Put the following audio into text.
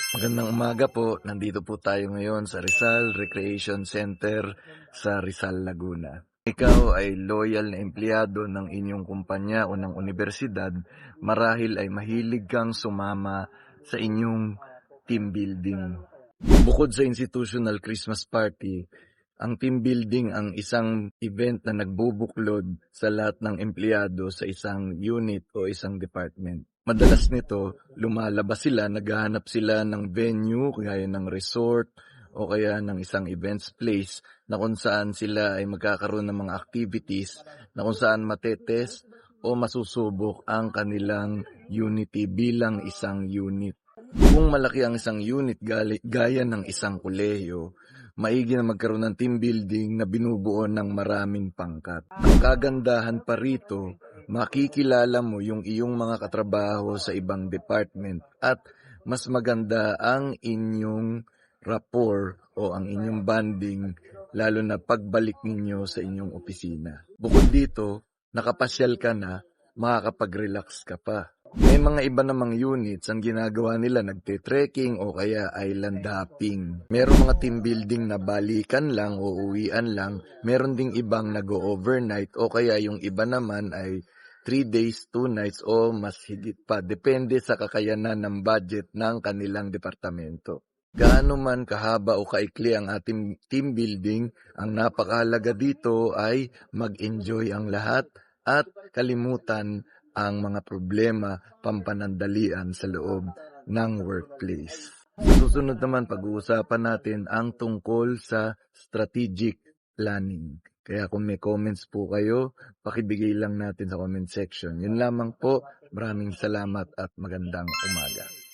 Magandang umaga po. Nandito po tayo ngayon sa Rizal Recreation Center sa Rizal, Laguna. Ikaw ay loyal na empleyado ng inyong kumpanya o ng universidad, marahil ay mahilig kang sumama sa inyong team building. Bukod sa institutional Christmas party, ang team building ang isang event na nagbubuklod sa lahat ng empleyado sa isang unit o isang department. Madalas nito, lumalabas sila, naghahanap sila ng venue, kaya ng resort, o kaya ng isang events place na kung saan sila ay magkakaroon ng mga activities na kung saan matetest o masusubok ang kanilang unity bilang isang unit. Kung malaki ang isang unit gaya ng isang kolehiyo, maigi na magkaroon ng team building na binubuo ng maraming pangkat. Ang kagandahan pa rito, makikilala mo yung iyong mga katrabaho sa ibang department at mas maganda ang inyong rapport o ang inyong bonding lalo na pagbalik ninyo sa inyong opisina. Bukod dito, nakapasyal ka na, makakapag-relax ka pa. May mga iba namang units ang ginagawa nila nagte-trekking o kaya island hopping. Meron mga team building na balikan lang o uwian lang. Meron ding ibang nag-overnight o kaya yung iba naman ay 3 days, 2 nights o mas higit pa. Depende sa kakayanan ng budget ng kanilang departamento. Gaano man kahaba o kaikli ang ating team building, ang napakahalaga dito ay mag-enjoy ang lahat at kalimutan ang mga problema pampanandalian sa loob ng workplace. Susunod naman, pag-uusapan natin ang tungkol sa strategic planning. Kaya kung may comments po kayo, pakibigay lang natin sa comment section. Yun lamang po. Maraming salamat at magandang umaga.